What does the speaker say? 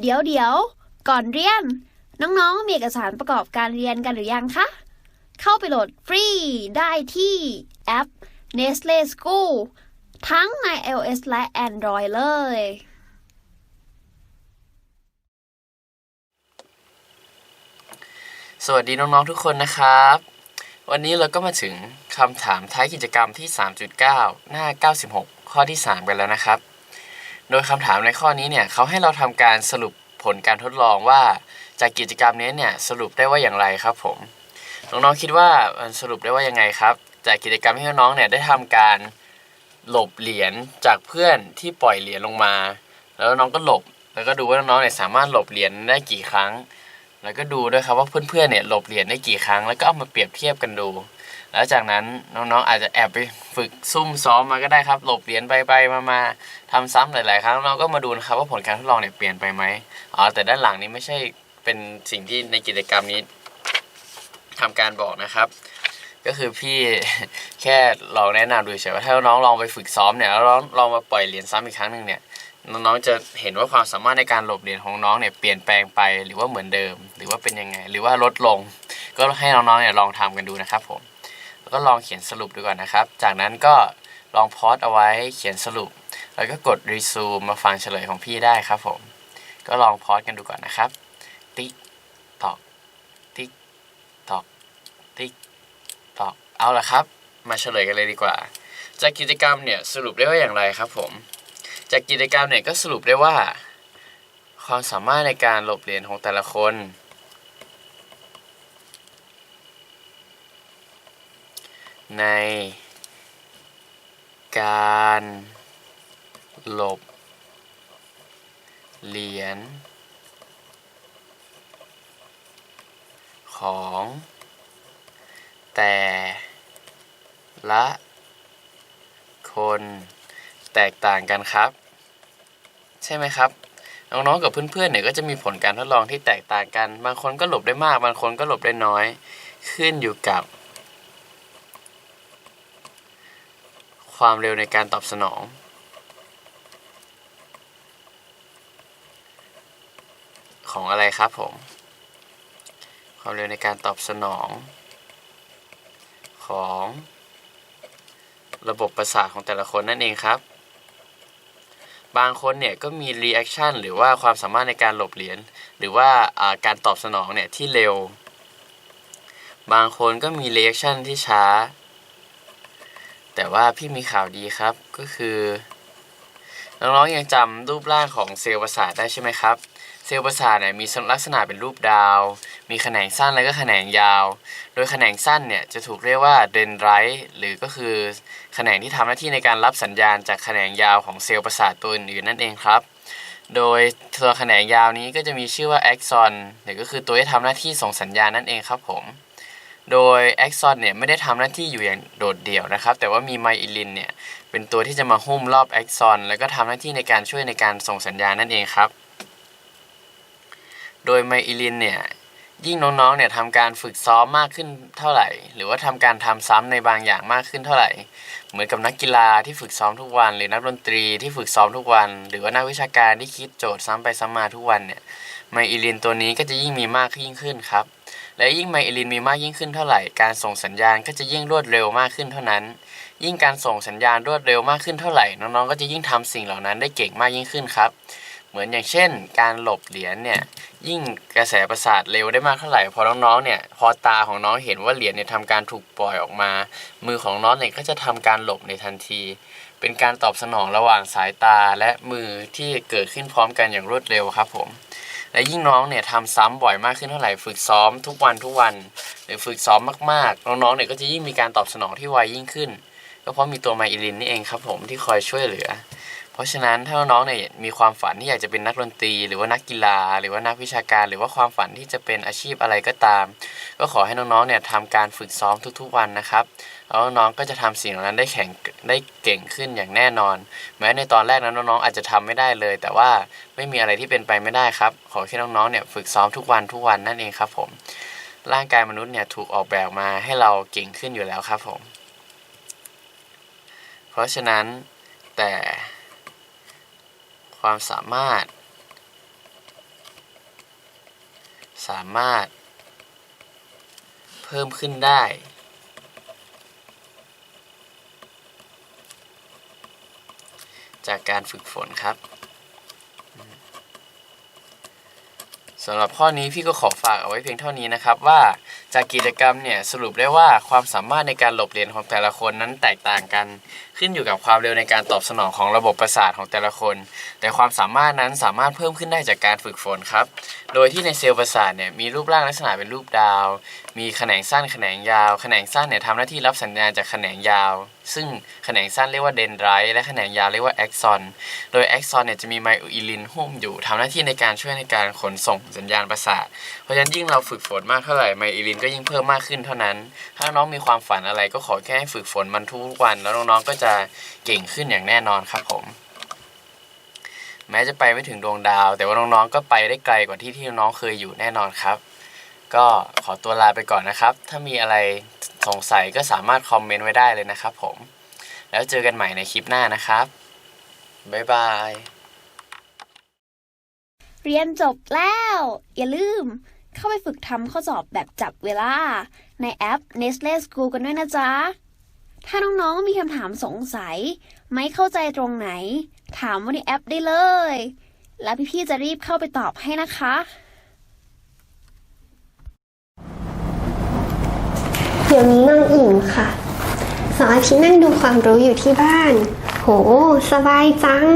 เดี๋ยวเดี๋ยว ก่อนเรียน น้องๆ มีเอกสารประกอบการเรียนกันหรือยังคะ เข้าไปโหลดฟรีได้ที่แอป Nestle School ทั้งใน iOS และ Android เลย สวัสดีน้องๆทุกคนนะครับ วันนี้เราก็มาถึงคำถามท้ายกิจกรรมที่ 3.9 หน้า 96 ข้อที่ 3 กันแล้วนะครับ โดยคำถามในข้อนี้เนี่ยเขาให้เราทำการสรุปผลการทดลองว่า จากกิจกรรมนี้เนี่ยสรุปได้ว่าอย่างไรครับผมน้องๆคิดว่ามันสรุปได้ว่ายังไงครับ จากกิจกรรมที่น้องๆเนี่ยได้ทำการหลบเหรียญจากเพื่อนที่ปล่อยเหรียญลงมา แล้วน้องก็หลบ แล้วก็ดูว่าน้องๆเนี่ยสามารถหลบเหรียญได้กี่ครั้ง แล้วก็ดูด้วยครับว่าเพื่อนๆเนี่ยหลบเหรียญได้กี่ครั้ง แล้วก็เอามาเปรียบเทียบกันดู แล้วจากนั้นน้องๆอาจจะแอบไปฝึกซุ่มซ้อมมาก็ได้ครับ หลบเหรียญไปไปมามาทำซ้ำหลาย ๆ ครั้งน้องก็มาดูนะครับว่าผลการทดลองเนี่ยเปลี่ยนไปไหมอ๋อแต่ด้านหลังนี้ไม่ใช่เป็นสิ่งที่ในกิจกรรมนี้ทำการบอกนะครับ ก็คือพี่แค่ลองแนะนำดูเฉยว่าถ้าน้องลองไปฝึกซ้อมเนี่ยแล้วลองลองมาปล่อยเหรียญซ้ำอีกครั้งหนึ่งเนี่ยน้องๆจะเห็นว่าความสามารถในการหลบเหรียญของน้องเนี่ยเปลี่ยนแปลงไปหรือว่าเหมือนเดิม หรือว่าเป็นยังไง หรือว่าลดลง ก็ให้น้องๆเนี่ยลองทำกันดูนะครับผม ก็ลองเขียนสรุปดูก่อนนะครับ จากนั้นก็ลองพอสเอาไว้เขียนสรุป แล้วก็กดรีซูมมาฟังเฉลยของพี่ได้ครับผม ก็ลองพอสกันดูก่อนนะครับ ติ๊กตอกติ๊กตอกติ๊กตอกเอาละครับ มาเฉลยกันเลยดีกว่า จากกิจกรรมเนี่ยสรุปได้ว่าอย่างไรครับผม จากกิจกรรมเนี่ยก็สรุปได้ว่า ความสามารถในการหลบเหรียญของแต่ละคน ในการหลบเหรียญของแต่ละคนแตกต่างกันครับ ใช่ไหมครับ น้องๆกับเพื่อนๆเนี่ยก็จะมีผลการทดลองที่แตกต่างกัน บางคนก็หลบได้มาก บางคนก็หลบได้น้อย ขึ้นอยู่กับ ความเร็วในการตอบสนอง ของอะไรครับผม ความเร็วในการตอบสนอง ของระบบประสาทของแต่ละคนนั่นเองครับ บางคนเนี่ยก็มีรีแอคชั่นหรือว่าความสามารถในการหลบเหรียญหรือว่าการตอบสนองเนี่ยที่เร็ว บางคนก็มีรีแอคชั่นที่ช้า แต่ว่าพี่มีข่าวดีครับก็คือน้องๆยังจำรูปร่างของเซลล์ประสาทได้ใช่ไหมครับ เซลล์ประสาทเนี่ยมีลักษณะเป็นรูปดาว มีแขนงสั้นและก็แขนงยาว โดยแขนงสั้นเนี่ยจะถูกเรียกว่าเดนไรต์หรือก็คือแขนงที่ทำหน้าที่ในการรับสัญญาณจากแขนงยาวของเซลล์ประสาทตัวอื่นๆนั่นเองครับ โดยตัวแขนงยาวนี้ก็จะมีชื่อว่าแอ็กซอนหรือก็คือตัวที่ทำหน้าที่ส่งสัญญาณนั่นเองครับผม โดยแอ็กซอนเนี่ยไม่ได้ทำหน้าที่อยู่อย่างโดดเดี่ยวนะครับ แต่ว่ามีไมอิลินเนี่ยเป็นตัวที่จะมาหุ้มรอบแอ็กซอนแล้วก็ทำหน้าที่ในการช่วยในการส่งสัญญาณนั่นเองครับ โดยไมอิลินเนี่ยยิ่งน้องๆเนี่ยทำการฝึกซ้อมมากขึ้นเท่าไหร่ หรือว่าทำการทำซ้ำในบางอย่างมากขึ้นเท่าไหร่ เหมือนกับนักกีฬาที่ฝึกซ้อมทุกวัน หรือนักดนตรีที่ฝึกซ้อมทุกวัน หรือว่านักวิชาการที่คิดโจทย์ซ้ำไปซ้ำมาทุกวันเนี่ยไมอิลินตัวนี้ก็จะยิ่งมีมากยิ่งขึ้นครับ และยิ่งไมเอลินมีมากยิ่งขึ้นเท่าไหร่ การส่งสัญญาณก็จะยิ่งรวดเร็วมากขึ้นเท่านั้น ยิ่งการส่งสัญญาณรวดเร็วมากขึ้นเท่าไหร่ น้องๆ ก็จะยิ่งทำสิ่งเหล่านั้นได้เก่งมากยิ่งขึ้นครับ เหมือนอย่างเช่น การหลบเหรียญเนี่ย ยิ่งกระแสประสาทเร็วได้มากเท่าไหร่ พอน้องๆ เนี่ย พอตาของน้องเห็นว่าเหรียญเนี่ยทำการถูกปล่อยออกมา มือของน้องเนี่ยก็จะทำการหลบในทันที เป็นการตอบสนองระหว่างสายตาและมือที่เกิดขึ้นพร้อมกันอย่างรวดเร็วครับผม และยิ่งน้องเนี่ยทำซ้ำบ่อยมากขึ้นเท่าไหร่ฝึกซ้อมทุกวันทุกวัน หรือฝึกซ้อมมากๆ น้องๆเนี่ยก็จะยิ่งมีการตอบสนองที่ไวยิ่งขึ้น ก็เพราะมีตัวไมอิลินนี่เองครับผมที่คอยช่วยเหลือ เพราะฉะนั้นถ้าน้องๆเนี่ยมีความฝันที่อยากจะเป็นนักดนตรี หรือว่านักกีฬา หรือว่านักวิชาการ หรือว่าความฝันที่จะเป็นอาชีพอะไรก็ตาม ก็ขอให้น้องๆเนี่ยทำการฝึกซ้อมทุกๆวันนะครับแล้วน้องๆก็จะทำสิ่งเหล่านั้นได้แข็งได้เก่งขึ้นอย่างแน่นอน แม้ในตอนแรกนั้นน้องๆอาจจะทำไม่ได้เลย แต่ว่าไม่มีอะไรที่เป็นไปไม่ได้ครับ ขอแค่น้องๆเนี่ยฝึกซ้อมทุกวันทุกวันนั่นเองครับ ผมร่างกายมนุษย์เนี่ยถูกออกแบบมาให้เราเก่งขึ้นอยู่แล้วครับผม เพราะฉะนั้นแต่ ความสามารถ สามารถ เพิ่มขึ้นได้ จากการฝึกฝนครับสำหรับข้อนี้พี่ก็ขอฝากเอาไว้เพียงเท่านี้นะครับว่าจากกิจกรรมเนี่ยสรุปได้ว่าความสามารถในการหลบเรียนของแต่ละคนนั้นแตกต่างกันขึ้นอยู่กับความเร็วในการตอบสนองของระบบประสาทของแต่ละคน แต่ความสามารถนั้นสามารถเพิ่มขึ้นได้จากการฝึกฝนครับ โดยที่ในเซลล์ประสาทเนี่ยมีรูปร่างลักษณะเป็นรูปดาว มีแขนงสั้นแขนงยาว แขนงสั้นเนี่ยทำหน้าที่รับสัญญาณจากแขนงยาว ซึ่งแขนงสั้นเรียกว่าเดนไรต์และแขนงยาวเรียกว่าแอ็กซอน โดยแอ็กซอนเนี่ยจะมีไมโออิลินหุ้มอยู่ทำหน้าที่ในการช่วยในการขนส่งสัญญาณประสาท เพราะฉะนั้นยิ่งเราฝึกฝนมากเท่าไหร่ไมโออิลินก็ยิ่งเพิ่มมากขึ้นเท่านั้น ถ้าน้องมีความฝันอะไรก็ขอแค่ให้ฝึกฝนมันทุกวันแล้วน้องๆก็จะเก่งขึ้นอย่างแน่นอนครับผม แม้จะไปไม่ถึงดวงดาว แต่ว่าน้องๆก็ไปได้ไกลกว่าที่ที่น้องเคยอยู่แน่นอนครับ ก็ขอตัวลาไปก่อนนะครับ ถ้ามีอะไรสงสัยก็สามารถคอมเมนต์ไว้ได้เลยนะครับผม แล้วเจอกันใหม่ในคลิปหน้านะครับ บ๊ายบาย เรียนจบแล้ว อย่าลืม เข้าไปฝึกทำข้อสอบแบบจับเวลา ในแอป Nestle School กันด้วยนะจ๊ะ ถ้าน้องๆ มีคำถามสงสัย ไม่เข้าใจตรงไหน ถามว่าในแอปได้เลย แล้วพี่ๆ จะรีบเข้าไปตอบให้นะคะ เดี๋ยวนี้นั่งอิ่มค่ะสอาทิตย์นั่งดูความรู้อยู่ที่บ้าน โห สบายจัง